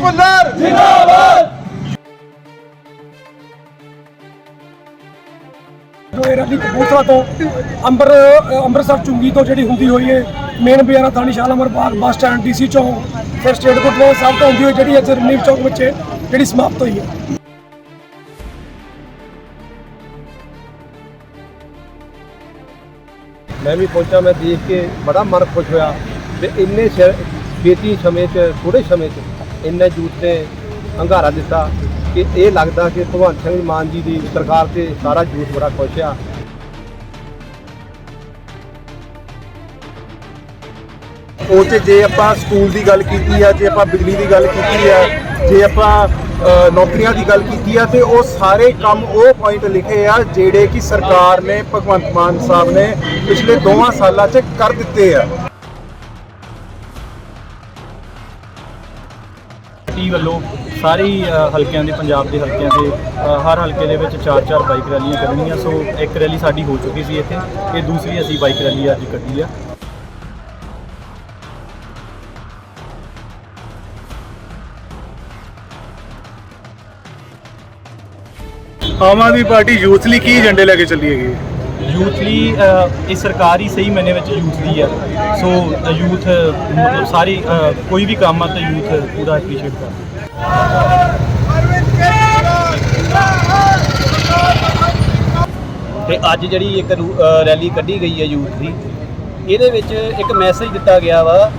ਭੁੱਲਰ ਜੋ ਇਹ ਰੈਲੀ ਕਪੂਰਥਲਾ ਤੋਂ ਅੰਬਰ ਅੰਮ੍ਰਿਤਸਰ ਚੁੰਗੀ ਤੋਂ ਜਿਹੜੀ ਹੁੰਦੀ ਹੋਈ ਹੈ ਮੇਨ ਬਿਆਰਾ ਥਾਣੀ ਸ਼ਾਲਾਮਰ ਬਾਗ ਬੱਸ ਸਟੈਂਡ ਡੀਸੀ ਚੌਂਕ ਫਿਰ ਸਟੇਟ ਗੁਰਦੁਆਰਾ ਸਾਹਿਬ ਤੋਂ ਹੁੰਦੀ ਹੋਈ ਜਿਹੜੀ ਅੱਜ ਰਣੀਪ ਚੌਂਕ ਵਿੱਚ ਜਿਹੜੀ ਸਮਾਪਤ ਹੋਈ ਹੈ। ਮੈਂ ਵੀ ਪਹੁੰਚਾ ਮੈਂ ਦੇਖ ਕੇ ਬੜਾ ਮਨ ਖੁਸ਼ ਹੋਇਆ ਤੇ ਇੰਨੇ ਛੇਤੀ ਸਮੇਂ 'ਚ ਥੋੜੇ ਸਮੇਂ 'ਚ ਇੰਨੇ ਯੂਥ ਨੇ ਹੰਗਾਰਾ ਦਿੱਤਾ ਕਿ ਇਹ ਲੱਗਦਾ ਕਿ ਭਗਵੰਤ ਸਿੰਘ ਮਾਨ ਜੀ ਦੀ ਸਰਕਾਰ ਤੇ ਸਾਰਾ ਯੂਥ ਬੜਾ ਖੁਸ਼ ਆ। ਉਹ 'ਚ ਜੇ ਆਪਾਂ ਸਕੂਲ ਦੀ ਗੱਲ ਕੀਤੀ ਆ, ਜੇ ਆਪਾਂ ਬਿਜਲੀ ਦੀ ਗੱਲ ਕੀਤੀ ਆ, ਜੇ ਆਪਾਂ ਨੌਕਰੀਆਂ ਦੀ ਗੱਲ ਕੀਤੀ ਆ, ਤੇ ਉਹ ਸਾਰੇ ਕੰਮ ਉਹ ਪੁਆਇੰਟ ਲਿਖੇ ਆ ਜਿਹੜੇ ਕਿ ਸਰਕਾਰ ਨੇ ਭਗਵੰਤ ਮਾਨ ਸਾਹਿਬ ਨੇ ਪਿਛਲੇ ਦੋਵਾਂ ਸਾਲਾਂ 'ਚ ਕਰ ਦਿੱਤੇ ਆ। ਪਾਰਟੀ ਵੱਲੋਂ ਸਾਰੀ ਹਲਕਿਆਂ ਦੇ, ਪੰਜਾਬ ਦੇ ਹਲਕਿਆਂ ਦੇ ਹਰ ਹਲਕੇ ਦੇ ਵਿੱਚ ਚਾਰ ਚਾਰ ਬਾਈਕ ਰੈਲੀਆਂ ਕਰਨੀਆਂ ਸੋ ਇੱਕ ਰੈਲੀ ਸਾਡੀ ਹੋ ਚੁੱਕੀ ਸੀ ਇੱਥੇ ਇਹ ਦੂਸਰੀ ਅਸੀਂ ਬਾਈਕ ਰੈਲੀ ਅੱਜ ਕੱਢੀ ਆ। ਆਮ ਆਦਮੀ ਪਾਰਟੀ ਯੂਥ ਲਈ ਕੀ ਏਜੰਡੇ ਲੈ ਕੇ ਚੱਲੀ ਹੈਗੀ? ਯੂਥ ਲਈ ਇਹ ਸਰਕਾਰ ਹੀ ਸਹੀ ਮੈਨੇ ਵਿੱਚ ਯੂਥ ਦੀ ਆ ਸੋ ਯੂਥ ਮਤਲਬ ਸਾਰੀ ਕੋਈ ਵੀ ਕੰਮ ਆ ਤਾਂ ਯੂਥ ਪੂਰਾ ਐਪਰੀਸ਼ੀਏਟ ਕਰਦਾ ਤੇ ਅੱਜ ਜਿਹੜੀ ਇੱਕ ਰੂ- ਰੈਲੀ ਕੱਢੀ ਗਈ ਹੈ ਯੂਥ ਦੀ, ਇਹਦੇ ਵਿੱਚ ਇੱਕ ਮੈਸੇਜ ਦਿੱਤਾ ਗਿਆ ਵਾ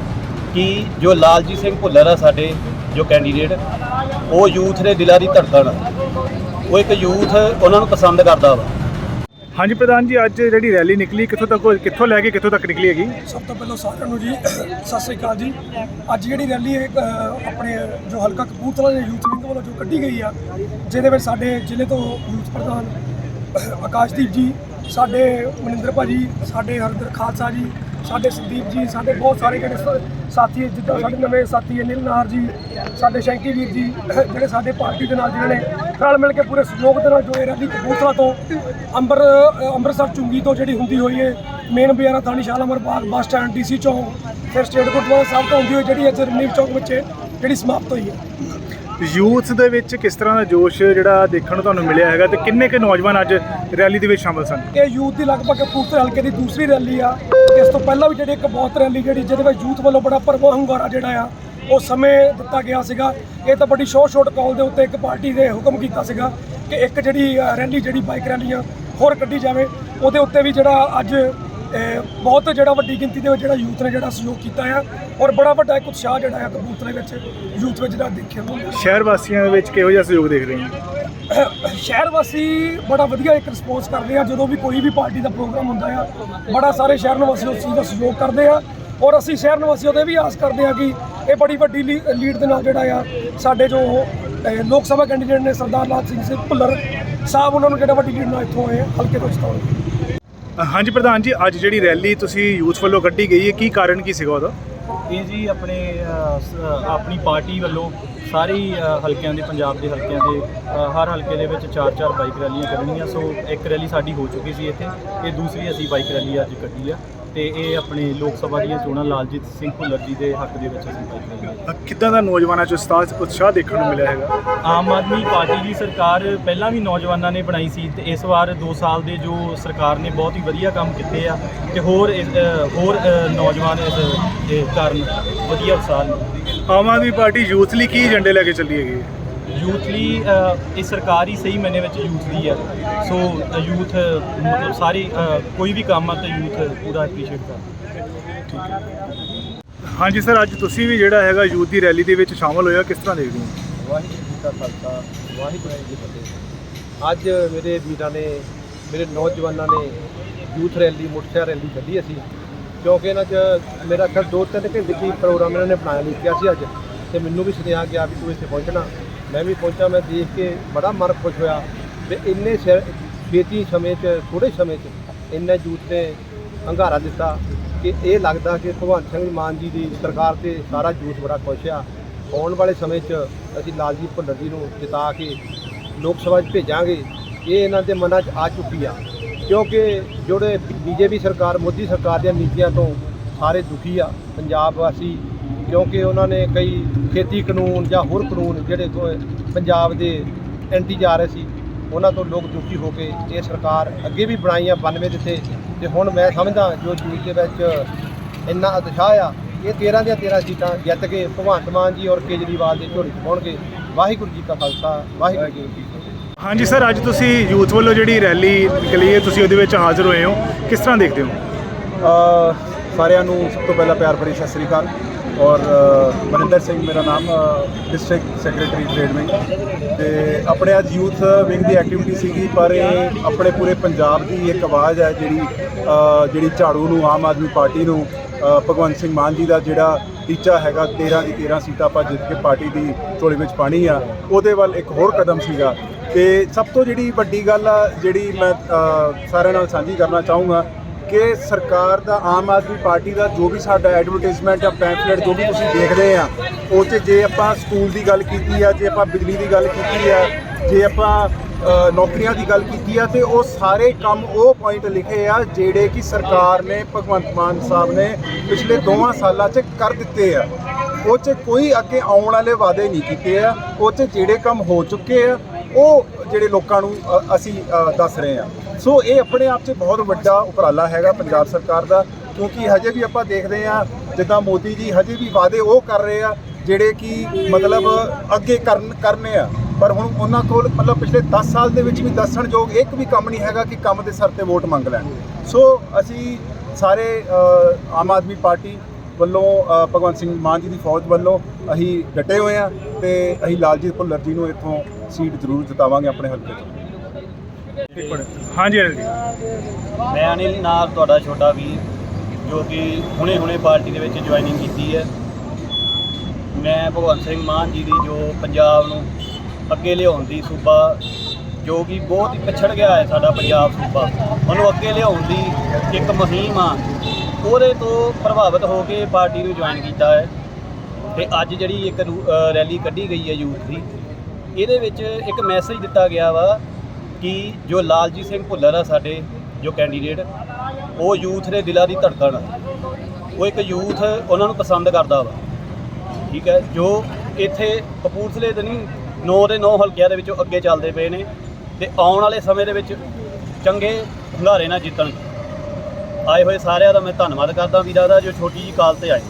ਕਿ ਜੋ ਲਾਲਜੀਤ ਸਿੰਘ ਭੁੱਲਰ ਆ ਸਾਡੇ, ਜੋ ਕੈਂਡੀਡੇਟ ਉਹ ਯੂਥ ਦੇ ਦਿਲਾਂ ਦੀ ਧੜਕਣ ਉਹ ਇੱਕ ਯੂਥ ਉਹਨਾਂ ਨੂੰ ਪਸੰਦ ਕਰਦਾ ਵਾ। ਹਾਂਜੀ ਪ੍ਰਧਾਨ ਜੀ, ਅੱਜ ਜਿਹੜੀ ਰੈਲੀ ਨਿਕਲੀ, ਕਿੱਥੋਂ ਤੱਕ, ਕਿੱਥੋਂ ਲੈ ਕੇ ਕਿੱਥੋਂ ਤੱਕ ਨਿਕਲੀ ਹੈਗੀ? ਸਭ ਤੋਂ ਪਹਿਲਾਂ ਸਾਰਿਆਂ ਨੂੰ ਜੀ, ਸਤਿ ਸ੍ਰੀ ਅਕਾਲ ਜੀ। ਅੱਜ ਜਿਹੜੀ ਰੈਲੀ ਹੈ ਆਪਣੇ ਜੋ ਹਲਕਾ ਕਪੂਰਥਲਾ ਦੇ ਯੂਥ ਵਿੰਗ ਵੱਲੋਂ ਜੋ ਕੱਢੀ ਗਈ ਆ, ਜਿਹਦੇ ਵਿੱਚ ਸਾਡੇ ਜ਼ਿਲ੍ਹੇ ਤੋਂ ਯੂਥ ਪ੍ਰਧਾਨ ਆਕਾਸ਼ਦੀਪ ਜੀ, ਸਾਡੇ ਮਨਿੰਦਰ ਭਾਜੀ, ਸਾਡੇ ਹਰਦਰ ਖਾਲਸਾ ਜੀ ਸਾਡੇ ਸੰਦੀਪ ਜੀ ਸਾਡੇ ਬਹੁਤ ਸਾਰੇ ਜਿਹੜੇ ਸਾਥੀ ਜਿੱਦਾਂ ਸਾਡੇ ਨਵੇਂ ਸਾਥੀ ਅਨਿਲ ਨਾਹਰ ਜੀ ਸਾਡੇ ਸ਼ੈਂਕੀ ਵੀਰ ਜੀ ਜਿਹੜੇ ਸਾਡੇ ਪਾਰਟੀ ਦੇ ਨਾਲ ਜਿਹੜੇ ਨੇ ਰਲ ਮਿਲ ਕੇ ਪੂਰੇ ਸਹਿਯੋਗ ਦੇ ਨਾਲ ਜੋ ਇਹ ਰੈਲੀ ਕਪੂਰਥਲਾ ਤੋਂ ਅੰਬਰ ਅੰਮ੍ਰਿਤਸਰ ਚੁੰਗੀ ਤੋਂ ਜਿਹੜੀ ਹੁੰਦੀ ਹੋਈ ਹੈ ਮੇਨ ਬਿਆਰਾ ਥਾਣੀ ਸ਼ਾਲਾਮਰ ਬਾਗ ਬੱਸ ਸਟੈਂਡ ਡੀਸੀ ਚੌਂਕ ਫਿਰ ਸਟੇਟ ਗੁਰਦੁਆਰਾ ਸਾਹਿਬ ਤੋਂ ਹੁੰਦੀ ਹੋਈ ਜਿਹੜੀ ਅੱਜ ਰਣੀਪ ਚੌਂਕ ਵਿੱਚ ਜਿਹੜੀ ਸਮਾਪਤ ਹੋਈ ਹੈ। ਯੂਥ ਦੇ ਵਿੱਚ ਕਿਸ ਤਰ੍ਹਾਂ ਦਾ ਜੋਸ਼ ਜਿਹੜਾ ਦੇਖਣ ਨੂੰ ਤੁਹਾਨੂੰ ਮਿਲਿਆ ਹੈਗਾ ਤੇ ਕਿੰਨੇ ਕੁ ਨੌਜਵਾਨ ਅੱਜ ਰੈਲੀ ਦੇ ਵਿੱਚ ਸ਼ਾਮਲ ਸਨ? ਇਹ ਯੂਥ ਦੀ ਲਗਭਗ ਕਪੂਰਥਲੇ ਹਲਕੇ ਦੀ ਦੂਸਰੀ ਰੈਲੀ ਆ। ਇਸ ਤੋਂ ਪਹਿਲਾਂ ਵੀ ਜਿਹੜੀ ਇੱਕ ਬਹੁਤ ਰੈਲੀ ਜਿਹੜੀ ਜਿਹਦੇ ਵਿੱਚ ਯੂਥ ਵੱਲੋਂ ਬੜਾ ਭਰਵਾਂ ਹੁੰਗਾਰਾ ਜਿਹੜਾ ਆ, ਉਹ ਸਮੇਂ ਦਿੱਤਾ ਗਿਆ ਸੀਗਾ। ਇਹ ਤਾਂ ਬੜੀ ਸ਼ੋਰਟ ਸ਼ੋਟ ਕਾਲ ਦੇ ਉੱਤੇ ਇੱਕ ਪਾਰਟੀ ਦੇ ਹੁਕਮ ਕੀਤਾ ਸੀਗਾ ਕਿ ਇੱਕ ਜਿਹੜੀ ਰੈਲੀ ਜਿਹੜੀ, ਬਾਈਕ ਰੈਲੀਆਂ ਹੋਰ ਕੱਢੀ ਜਾਵੇ। ਉਹਦੇ ਉੱਤੇ ਵੀ ਜਿਹੜਾ ਅੱਜ ਬਹੁਤ ਜਿਹੜਾ ਵੱਡੀ ਗਿਣਤੀ ਦੇ ਵਿੱਚ ਜਿਹੜਾ ਯੂਥ ਨੇ ਜਿਹੜਾ ਸਹਿਯੋਗ ਕੀਤਾ ਆ ਔਰ ਬੜਾ ਵੱਡਾ ਇੱਕ ਉਤਸ਼ਾਹ ਜਿਹੜਾ ਆ ਕਪੂਰਥਲੇ ਵਿੱਚ ਯੂਥ ਵਿੱਚ ਜਿਹੜਾ ਦੇਖਿਆ ਨੂੰ ਸ਼ਹਿਰ ਵਾਸੀਆਂ ਦੇ ਵਿੱਚ ਕਿਹੋ ਜਿਹਾ ਸਹਿਯੋਗ ਦੇਖ ਰਹੇ ਹੋ ਸ਼ਹਿਰ ਵਾਸੀ ਬੜਾ ਵਧੀਆ ਇੱਕ ਰਿਸਪੌਂਸ ਕਰਦੇ ਆ ਜਦੋਂ ਵੀ ਕੋਈ ਵੀ ਪਾਰਟੀ ਦਾ ਪ੍ਰੋਗਰਾਮ ਹੁੰਦਾ ਆ ਬੜਾ ਸਾਰੇ ਸ਼ਹਿਰ ਨਿਵਾਸੀ ਉਸ ਚੀਜ਼ ਦਾ ਸਹਿਯੋਗ ਕਰਦੇ ਆ। ਔਰ ਅਸੀਂ ਸ਼ਹਿਰ ਨਿਵਾਸੀਆਂ ਦੇ ਵੀ ਆਸ ਕਰਦੇ ਆ ਕਿ ਇਹ ਬੜੀ ਵੱਡੀ ਲੀ- ਲੀਡ ਦੇ ਨਾਲ ਜਿਹੜਾ ਆ ਸਾਡੇ ਜੋ ਅਹ, ਲੋਕ ਸਭਾ ਕੈਂਡੀਡੇਟ ਨੇ ਸਰਦਾਰ ਲਾਲ ਸਿੰਘ ਸਿੰਘ ਭੁੱਲਰ ਸਾਹਿਬ ਉਹਨਾਂ ਨੂੰ ਜਿਹੜਾ ਵੱਡੀ ਲੀਡ ਨਾਲ ਇੱਥੋਂ ਆਏ ਹਲਕੇ ਤੋਂ ਜਿਤਾਉਣਗੇ ਹਾਂਜੀ ਪ੍ਰਧਾਨ ਜੀ ਅੱਜ ਜਿਹੜੀ ਰੈਲੀ ਤੁਸੀਂ ਯੂਥ ਵੱਲੋਂ ਕੱਢੀ ਗਈ ਹੈ ਕੀ ਕਾਰਨ ਕੀ ਸੀਗਾ ਉਹਦਾ? ਇਹ ਜੀ ਆਪਣੇ ਆਪਣੀ ਪਾਰਟੀ ਵੱਲੋਂ ਸਾਰੀ ਹਲਕਿਆਂ ਦੇ ਪੰਜਾਬ ਦੇ ਹਲਕਿਆਂ ਦੇ ਹਰ ਹਲਕੇ ਦੇ ਵਿੱਚ ਚਾਰ ਚਾਰ ਬਾਈਕ ਰੈਲੀਆਂ ਕੱਢਣੀਆਂ ਸੋ ਇੱਕ ਰੈਲੀ ਸਾਡੀ ਹੋ ਚੁੱਕੀ ਸੀ ਇੱਥੇ ਇਹ ਦੂਸਰੀ ਅਸੀਂ ਬਾਈਕ ਰੈਲੀ ਅੱਜ ਕੱਢੀ ਆ ਤੇ ਇਹ ਆਪਣੇ ਲੋਕ ਸਭਾ ਦੀਆਂ ਚੋਣਾਂ ਲਾਲਜੀਤ ਸਿੰਘ ਭੁੱਲਰ ਜੀ ਦੇ ਹੱਕ ਦੇ ਵਿੱਚ ਅਸੀਂ ਬਾਈਕ ਰੈਲੀ ਕਿੱਦਾਂ ਦਾ ਨੌਜਵਾਨਾਂ 'ਚ ਉਸਤਾਦ ਉਤਸ਼ਾਹ ਦੇਖਣ ਨੂੰ ਮਿਲਿਆ ਹੈਗਾ? ਆਮ ਆਦਮੀ ਪਾਰਟੀ ਦੀ ਸਰਕਾਰ ਪਹਿਲਾਂ ਵੀ ਨੌਜਵਾਨਾਂ ਨੇ ਬਣਾਈ ਸੀ ਤੇ ਇਸ ਵਾਰ 2 ਸਾਲ ਦੇ ਜੋ ਸਰਕਾਰ ਨੇ ਬਹੁਤ ਹੀ ਵਧੀਆ ਕੰਮ ਕੀਤੇ ਆ ਤੇ ਹੋਰ ਹੋਰ ਨੌਜਵਾਨ ਇਸ ਦੇ ਕਾਰਨ ਵਧੀਆ ਉਤਸ਼ਾਹ ਨੇ। ਆਮ ਆਦਮੀ ਪਾਰਟੀ ਯੂਥ ਲਈ ਕੀ ਏਜੰਡੇ ਲੈ ਕੇ ਚੱਲੀ ਹੈਗੀ? ਯੂਥ ਲਈ ਅ, ਇਹ ਸਰਕਾਰ ਹੀ ਸਹੀ ਮੈਨੇ ਵਿੱਚ ਯੂਥ ਦੀ ਆ ਸੋ ਯੂਥ ਮਤਲਬ ਸਾਰੀ ਅ, ਕੋਈ ਵੀ ਕੰਮ ਆ ਤਾਂ ਯੂਥ ਪੂਰਾ ਐਪਰੀਸ਼ੀਏਟ ਕਰਦਾ। ਹਾਂਜੀ ਸਰ ਅੱਜ ਤੁਸੀਂ ਵੀ ਜਿਹੜਾ ਹੈਗਾ ਯੂਥ ਦੀ ਰੈਲੀ ਦੇ ਵਿੱਚ ਸ਼ਾਮਲ ਹੋਇਆ ਕਿਸ ਤਰ੍ਹਾਂ ਦੇਖਦੇ ਹੋ? ਵਾਹਿਗੁਰੂ ਜੀ ਕਾ ਖਾਲਸਾ ਵਾਹਿਗੁਰੂ ਜੀ ਕੀ ਫਤਿਹ। ਅੱਜ ਮੇਰੇ ਵੀਰਾਂ ਨੇ ਮੇਰੇ ਨੌਜਵਾਨਾਂ ਨੇ ਯੂਥ ਰੈਲੀ ਮੋਟਰਸਾਈਕਲ ਰੈਲੀ ਕੱਢੀ ਅਸੀਂ। ਕਿਉਂਕਿ ਇਹਨਾਂ 'ਚ ਮੇਰਾ ਖਿਆਲ ਦੋ ਤਿੰਨ ਘੰਟੇ ਦੀ ਪ੍ਰੋਗਰਾਮ ਇਹਨਾਂ ਨੇ ਬਣਾਇਆ ਲਿਖਿਆ ਸੀ ਅੱਜ। ਤੇ ਮੈਨੂੰ ਵੀ ਸੁਨੇਹਾ ਗਿਆ ਵੀ ਤੂੰ ਇੱਥੇ ਪਹੁੰਚਣਾ। ਮੈਂ ਵੀ ਪਹੁੰਚਾ, ਮੈਂ ਦੇਖ ਕੇ ਬੜਾ ਮਨ ਖੁਸ਼ ਹੋਇਆ। ਤੇ ਇੰਨੇ ਸ਼- ਛੇਤੀ ਸਮੇਂ 'ਚ ਥੋੜੇ ਸਮੇਂ 'ਚ ਇੰਨੇ ਯੂਥ ਨੇ ਹੰਗਾਰਾ ਦਿੱਤਾ ਕਿ ਇਹ ਲੱਗਦਾ ਕਿ ਭਗਵੰਤ ਸਿੰਘ ਮਾਨ ਜੀ ਦੀ ਸਰਕਾਰ ਤੇ ਸਾਰਾ ਯੂਥ ਬੜਾ ਖੁਸ਼ ਆ। ਆਉਣ ਵਾਲੇ ਸਮੇਂ 'ਚ ਅਸੀਂ ਲਾਲਜੀਤ ਭੁੱਲਰ ਜੀ ਨੂੰ ਜਿਤਾ ਕੇ ਲੋਕ ਸਭਾ 'ਚ ਭੇਜਾਂਗੇ। ਇਹ ਇਹਨਾਂ ਦੇ ਮਨਾਂ 'ਚ ਆ ਚੁੱਕੀ ਆ। ਕਿਉਂਕਿ ਜਿਹੜੇ ਬੀਜੇਪੀ ਸਰਕਾਰ, ਮੋਦੀ ਸਰਕਾਰ ਦੀਆਂ ਨੀਤੀਆਂ ਤੋਂ ਸਾਰੇ ਦੁਖੀ ਆ, ਪੰਜਾਬ ਵਾਸੀ, ਕਿਉਂਕਿ ਉਹਨਾਂ ਨੇ ਕਈ ਖੇਤੀ ਕਾਨੂੰਨ ਜਾਂ ਹੋਰ ਕਾਨੂੰਨ ਜਿਹੜੇ ਪੰਜਾਬ ਦੇ ਐਂਟੀ ਜਾ ਰਹੇ ਸੀ, ਉਹਨਾਂ ਤੋਂ ਲੋਕ ਦੁਖੀ ਹੋ ਕੇ ਇਹ ਸਰਕਾਰ ਅੱਗੇ ਵੀ ਬਣਾਈਆਂ 92 ਦਿੱਤੇ ਤੇ ਹੁਣ ਮੈਂ ਸਮਝਦਾ ਜੋ ਯੂਥ ਦੇ ਵਿੱਚ ਇੰਨਾ ਉਤਸ਼ਾਹ ਆ, ਇਹ 13 ਦੀਆਂ 13 ਸੀਟਾਂ ਜਿੱਤ ਕੇ ਭਗਵੰਤ ਮਾਨ ਜੀ ਔਰ ਕੇਜਰੀਵਾਲ ਦੇ ਝੋਲੀ 'ਚ ਪਾਉਣਗੇ। ਵਾਹਿਗੁਰੂ ਜੀ ਕਾ ਖਾਲਸਾ, ਵਾਹਿਗੁਰੂ ਜੀ ਕੀ ਫਤਿਹ। ਹਾਂਜੀ ਸਰ, ਅੱਜ ਤੁਸੀਂ ਯੂਥ ਵੱਲੋਂ ਜਿਹੜੀ ਰੈਲੀ ਨਿਕਲੀ ਹੈ, ਤੁਸੀਂ ਉਹਦੇ ਵਿੱਚ ਹਾਜ਼ਰ ਹੋਏ ਹੋ। ਕਿਸ ਤਰ੍ਹਾਂ ਦੇਖਦੇ ਹੋ? ਸਾਰਿਆਂ ਨੂੰ ਸਭ ਤੋਂ ਪਹਿਲਾਂ ਪਿਆਰ ਭਰੀ ਸਤਿ ਸ੍ਰੀ ਅਕਾਲ। ਔਰ ਮਨਿੰਦਰ ਸਿੰਘ ਮੇਰਾ ਨਾਮ ਡਿਸਟ੍ਰਿਕਟ ਸੈਕਟਰੀ ਟ੍ਰੇਡ ਵਿੰਗ ਤੇ ਆਪਣੇ ਅੱਜ ਯੂਥ ਵਿੰਗ ਦੀ ਐਕਟੀਵਿਟੀ ਸੀਗੀ, ਪਰ ਇਹ ਆਪਣੇ ਪੂਰੇ ਪੰਜਾਬ ਦੀ ਇੱਕ ਆਵਾਜ਼ ਹੈ, ਜਿਹੜੀ ਜਿਹੜੀ ਝਾੜੂ ਨੂੰ, ਆਮ ਆਦਮੀ ਪਾਰਟੀ ਨੂੰ ਭਗਵੰਤ ਸਿੰਘ ਮਾਨ ਜੀ ਦਾ ਜਿਹੜਾ ਟੀਚਾ ਹੈਗਾ 13 ਦੀ 13 ਸੀਟਾਂ ਆਪਾਂ ਜਿੱਤ ਕੇ ਪਾਰਟੀ ਦੀ ਝੋਲੀ ਵਿੱਚ ਪਾਣੀ ਆ, ਉਹਦੇ ਵੱਲ ਇੱਕ ਹੋਰ ਕਦਮ ਸੀਗਾ। ਤੇ ਸਭ ਤੋਂ ਜਿਹੜੀ ਵੱਡੀ ਗੱਲ ਆ, ਜਿਹੜੀ ਮੈਂ ਸਾਰਿਆਂ ਨਾਲ ਸਾਂਝੀ ਕਰਨਾ ਚਾਹੂੰਗਾ ਕਿ ਸਰਕਾਰ ਦਾ, ਆਮ ਆਦਮੀ ਪਾਰਟੀ ਦਾ ਜੋ ਵੀ ਸਾਡਾ ਐਡਵਰਟਾਈਜ਼ਮੈਂਟ ਜਾਂ ਪੈਂਫਲੇਟ ਜੋ ਵੀ ਤੁਸੀਂ ਦੇਖਦੇ ਆ, ਉਹ 'ਚ ਜੇ ਆਪਾਂ ਸਕੂਲ ਦੀ ਗੱਲ ਕੀਤੀ ਆ, ਜੇ ਆਪਾਂ ਬਿਜਲੀ ਦੀ ਗੱਲ ਕੀਤੀ ਆ, ਜੇ ਆਪਾਂ ਨੌਕਰੀਆਂ ਦੀ ਗੱਲ ਕੀਤੀ ਆ, ਤੇ ਉਹ ਸਾਰੇ ਕੰਮ ਉਹ ਪੁਆਇੰਟ ਲਿਖੇ ਆ, ਜਿਹੜੇ ਕਿ ਸਰਕਾਰ ਨੇ, ਭਗਵੰਤ ਮਾਨ ਸਾਹਿਬ ਨੇ ਪਿਛਲੇ ਦੋਵਾਂ ਸਾਲਾਂ 'ਚ ਕਰ ਦਿੱਤੇ ਆ। ਉਹ 'ਚ ਕੋਈ ਅੱਗੇ ਆਉਣ ਵਾਲੇ ਵਾਅਦੇ ਨਹੀਂ ਕੀਤੇ ਆ। ਉਹ 'ਚ ਜਿਹੜੇ ਕੰਮ ਹੋ ਚੁੱਕੇ ਆ ਉਹ ਜਿਹੜੇ ਲੋਕਾਂ ਨੂੰ ਅਸੀਂ ਦੱਸ ਰਹੇ ਹਾਂ। ਸੋ ਇਹ ਆਪਣੇ ਆਪ 'ਚ ਬਹੁਤ ਵੱਡਾ ਉਪਰਾਲਾ ਹੈਗਾ ਪੰਜਾਬ ਸਰਕਾਰ ਦਾ, ਕਿਉਂਕਿ ਹਜੇ ਵੀ ਆਪਾਂ ਦੇਖਦੇ ਆ ਜਿੱਦਾਂ ਮੋਦੀ ਜੀ ਹਜੇ ਵੀ ਵਾਅਦੇ ਉਹ ਕਰ ਰਹੇ ਆ, ਜਿਹੜੇ ਕਿ ਮਤਲਬ ਅੱਗੇ ਕਰਨ, ਕਰਨੇ ਆ। ਪਰ ਹੁਣ ਉਹਨਾਂ ਕੋਲ ਮਤਲਬ ਪਿਛਲੇ 10 ਸਾਲ ਦੇ ਵਿੱਚ ਵੀ ਦੱਸਣਯੋਗ ਇੱਕ ਵੀ ਕੰਮ ਨਹੀਂ ਹੈਗਾ ਕਿ ਕੰਮ ਦੇ ਸਿਰ ਤੇ ਵੋਟ ਮੰਗ ਲੈਣ। ਸੋ ਅਸੀਂ ਸਾਰੇ ਆਮ ਆਦਮੀ ਪਾਰਟੀ ਵੱਲੋਂ ਭਗਵੰਤ ਸਿੰਘ ਮਾਨ ਜੀ ਦੀ ਫੌਜ ਵੱਲੋਂ ਅਸੀਂ ਡਟੇ ਹੋਏ ਆ ਤੇ ਅਸੀਂ ਲਾਲਜੀਤ ਭੁੱਲਰ ਜੀ ਨੂੰ ਇੱਥੋਂ ਸੀਟ ਜ਼ਰੂਰ ਜਿਤਾਵਾਂਗੇ ਆਪਣੇ ਹਲਕੇ 'ਚ ਹਾਂਜੀ ਅਨਿਲ ਜੀ ਮੈਂ ਅਨਿਲ ਨਾਲ ਤੁਹਾਡਾ ਛੋਟਾ ਵੀਰ ਜੋ ਕਿ ਹੁਣੇ-ਹੁਣੇ ਪਾਰਟੀ ਦੇ ਵਿੱਚ ਜੁਆਇਨਿੰਗ ਕੀਤੀ ਹੈ। ਮੈਂ ਭਗਵੰਤ ਸਿੰਘ ਮਾਨ ਜੀ ਦੀ ਜੋ ਪੰਜਾਬ ਨੂੰ ਅੱਗੇ ਲਿਆਉਣ ਦੀ ਸੂਬਾ ਜੋ ਕਿ ਬਹੁਤ ਹੀ ਪਿਛੜ ਗਿਆ ਹੈ ਸਾਡਾ ਪੰਜਾਬ ਸੂਬਾ ਉਹਨੂੰ ਅੱਗੇ ਲਿਆਉਣ ਦੀ ਇੱਕ ਮੁਹਿੰਮ ਆ। ਉਹਦੇ ਤੋਂ ਪ੍ਰਭਾਵਿਤ ਹੋ ਕੇ ਪਾਰਟੀ ਨੂੰ ਜੁਆਇਨ ਕੀਤਾ ਹੈ। ਤੇ ਅੱਜ ਜਿਹੜੀ ਇੱਕ ਰੂ- ਰੈਲੀ ਕੱਢੀ ਗਈ ਹੈ ਯੂਥ ਦੀ, ਇਹਦੇ ਵਿੱਚ ਇੱਕ ਮੈਸੇਜ ਦਿੱਤਾ ਗਿਆ ਵਾ ਕਿ ਜੋ ਲਾਲਜੀਤ ਸਿੰਘ ਭੁੱਲਰ ਆ ਸਾਡੇ, ਜੋ ਕੈਂਡੀਡੇਟ ਉਹ ਯੂਥ ਦੇ ਦਿਲਾਂ ਦੀ ਧੜਕਣ ਆ। ਉਹ ਇੱਕ ਯੂਥ ਉਹਨਾਂ ਨੂੰ ਪਸੰਦ ਕਰਦਾ ਵਾ। ਠੀਕ ਹੈ, ਜੋ ਇੱਥੇ ਕਪੂਰਥਲੇ ਦੇ ਨਹੀਂ 9 ਦੇ 9 ਹਲਕਿਆਂ ਦੇ ਵਿੱਚੋਂ ਅੱਗੇ ਚੱਲਦੇ ਪਏ ਨੇ ਤੇ ਆਉਣ ਵਾਲੇ ਸਮੇਂ ਦੇ ਵਿੱਚ ਚੰਗੇ ਹੰਗਾਰੇ ਨਾਲ ਜਿੱਤਣ। ਆਏ ਹੋਏ ਸਾਰਿਆਂ ਦਾ ਮੈਂ ਧੰਨਵਾਦ ਕਰਦਾ ਵੀਰਾਂ ਦਾ, ਜੋ ਛੋਟੀ ਜੀ ਕਾਲ ਤੇ ਆਏ।